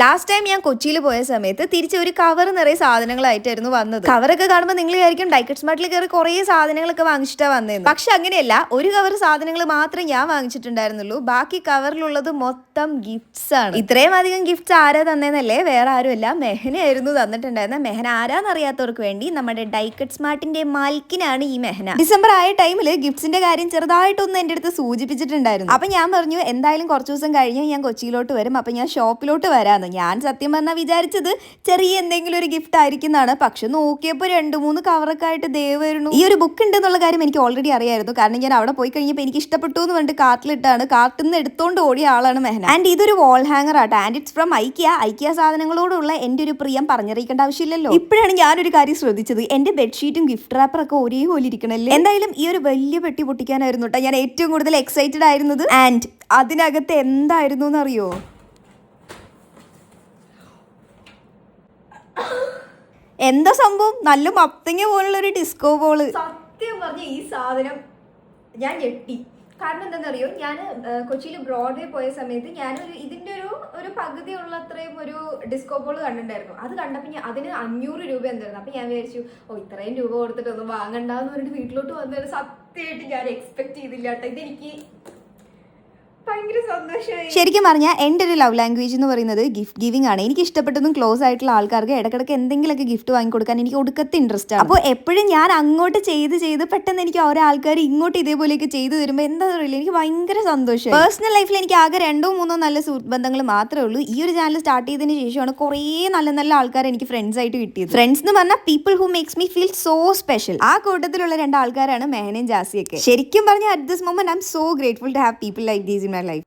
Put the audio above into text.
Last time ഞാൻ കൊച്ചിയിൽ പോയ സമയത്ത് തിരിച്ച് ഒരു കവർ നിറയെ സാധനങ്ങളായിട്ടായിരുന്നു വന്നത്. കവറൊക്കെ കാണുമ്പോൾ നിങ്ങൾ വിചാരിക്കും ഡൈക്കറ്റ് സ്മാർട്ടിൽ കയറി കുറേ സാധനങ്ങളൊക്കെ വാങ്ങിച്ചിട്ടാ വന്നതെന്ന് പക്ഷെ അങ്ങനെയല്ല ഒരു കവർ സാധനങ്ങൾ മാത്രം ഞാൻ വാങ്ങിച്ചിട്ടുണ്ടായിരുന്നുള്ളൂ. ബാക്കി കവറിലുള്ളത് മൊത്തം ഗിഫ്റ്റ്സ് ആണ്. ഇത്രയും അധികം ഗിഫ്റ്റ്സ് ആരാ തന്നേന്നല്ലേ വേറെ ആരുമല്ല. മെഹനായിരുന്നു തന്നിട്ടുണ്ടായിരുന്നത് മെഹന ആരാന്നറിയാത്തവർക്ക് വേണ്ടി നമ്മുടെ ഡൈക്കറ്റ് സ്മാർട്ടിന്റെ മാൽക്കിനാണ് ഈ മെഹന. ഡിസംബർ ആയ ടൈമിൽ ഗിഫ്റ്റ്സിന്റെ കാര്യം ചെറുതായിട്ടൊന്ന് എന്റെ അടുത്ത് സൂചിപ്പിച്ചിട്ടുണ്ടായിരുന്നു. അപ്പൊ ഞാൻ പറഞ്ഞു എന്തായാലും കുറച്ച് ദിവസം കഴിഞ്ഞ് ഞാൻ കൊച്ചിയിലോട്ട് വരും. അപ്പൊ ഞാൻ ഷോപ്പിലോട്ട് വരാന്ന്. ഞാൻ സത്യം പറഞ്ഞാൽ വിചാരിച്ചത് ചെറിയ എന്തെങ്കിലും ഒരു ഗിഫ്റ്റ് ആയിരിക്കും എന്നാണ് പക്ഷെ നോക്കിയപ്പോൾ രണ്ട് മൂന്ന് കവറൊക്കെ ആയിട്ട് ദേവായിരുന്നു ഈ ഒരു ബുക്ക് ഉണ്ടെന്നുള്ള കാര്യം എനിക്ക് ഓൾറെഡി അറിയായിരുന്നു. കാരണം ഞാൻ അവിടെ പോയി കഴിഞ്ഞപ്പോൾ എനിക്ക് ഇഷ്ടപ്പെട്ടു എന്ന് പറഞ്ഞിട്ട് കാർട്ടിലിട്ടാണ്. കാർട്ടിൽ നിന്ന് എടുത്തോണ്ട് ഓടിയ ആളാണ് മെഹന. ആൻഡ് ഇതൊരു വാൾ ഹാങ്ങർ ആട്ടോ. And it's from IKEA IKEA സാധനങ്ങളോടുള്ള എന്റെ ഒരു പ്രിയം പറഞ്ഞറിയിക്കേണ്ട ആവശ്യമില്ലല്ലോ. ഇപ്പോഴാണ് ഞാനൊരു കാര്യം ശ്രദ്ധിച്ചത്. എന്റെ ബെഡ്ഷീറ്റും ഗിഫ്റ്റ് റാപ്പറൊക്കെ ഒരേ പോലെ ഇരിക്കണല്ലേ? എന്തായാലും ഈ ഒരു വലിയ പെട്ടി പൊട്ടിക്കാനായിരുന്നു കേട്ടോ. ഞാൻ ഏറ്റവും കൂടുതൽ എക്സൈറ്റഡ് ആയിരുന്നത്. ആൻഡ് അതിനകത്ത് എന്തായിരുന്നു എന്നറിയോ? എന്താ സംഭവം? നല്ല മത്തങ്ങ പോലുള്ള ഒരു ഡിസ്കോ ബോൾ സത്യം പറഞ്ഞ ഈ സാധനം ഞാൻ ഞെട്ടി. കാരണം എന്താണെന്നറിയോ? ഞാൻ കൊച്ചിയിൽ ബ്രോഡ്വേ പോയ സമയത്ത് ഞാനൊരു ഇതിന്റെ ഒരു ഒരു പകുതി ഉള്ള അത്രയും ഒരു ഡിസ്കോ ബോൾ കണ്ടിട്ടുണ്ടായിരുന്നു. അത് കണ്ടപ്പോൾ ഞാൻ അതിന് അഞ്ഞൂറ് രൂപ എന്തായിരുന്നു? അപ്പം ഞാൻ വിചാരിച്ചു ഓ ഇത്രയും രൂപ കൊടുത്തിട്ടൊന്നും വാങ്ങണ്ടെന്ന് പറഞ്ഞിട്ട് വീട്ടിലോട്ട് വന്നത് സത്യമായിട്ട് ഞാൻ എക്സ്പെക്ട് ചെയ്തില്ല കേട്ടോ ഇതെനിക്ക് ശരിക്കും പറഞ്ഞാൽ എന്റെ ഒരു ലവ് ലാംഗ്വേജ് എന്ന് പറയുന്നത് ഗിഫ്റ്റ് ഗിവിംഗ് ആണ്. എനിക്ക് ഇഷ്ടപ്പെട്ടതും ക്ലോസ് ആയിട്ടുള്ള ആൾക്കാർക്ക് ഇടക്കിടക്ക് എന്തെങ്കിലുമൊക്കെ ഗിഫ്റ്റ് വാങ്ങിക്കൊടുക്കാൻ എനിക്ക് ഒടുക്കത്തെ ഇൻട്രസ്റ്റ് ആണ്. അപ്പോൾ എപ്പോഴും ഞാൻ അങ്ങോട്ട് ചെയ്ത് ചെയ്ത് പെട്ടെന്ന് എനിക്ക് ഓരോ ആൾക്കാർ ഇങ്ങോട്ട് ഇതേപോലെയൊക്കെ ചെയ്തു തരുമ്പോൾ എന്താ അറിയില്ല എനിക്ക് ഭയങ്കര സന്തോഷം പേഴ്സണൽ ലൈഫിൽ എനിക്ക് ആകെ രണ്ടോ മൂന്നോ നല്ല സുഹൃത്ത് ബന്ധങ്ങൾ മാത്രമേ ഉള്ളൂ. ഈ ഒരു ചാനൽ സ്റ്റാർട്ട് ചെയ്തതിന് ശേഷമാണ് കുറേ നല്ല നല്ല ആൾക്കാർ എനിക്ക് ഫ്രണ്ട്സ് ആയിട്ട് കിട്ടിയത്. ഫ്രണ്ട്സ് എന്ന് പറഞ്ഞാൽ people who makes me feel so special ആ കൂട്ടത്തിലുള്ള രണ്ട് ആൾക്കാരാണ് മെഹനയും ജാസിയൊക്കെ. ശരിക്കും പറഞ്ഞാൽ at this moment I'm so grateful to have people like these in my life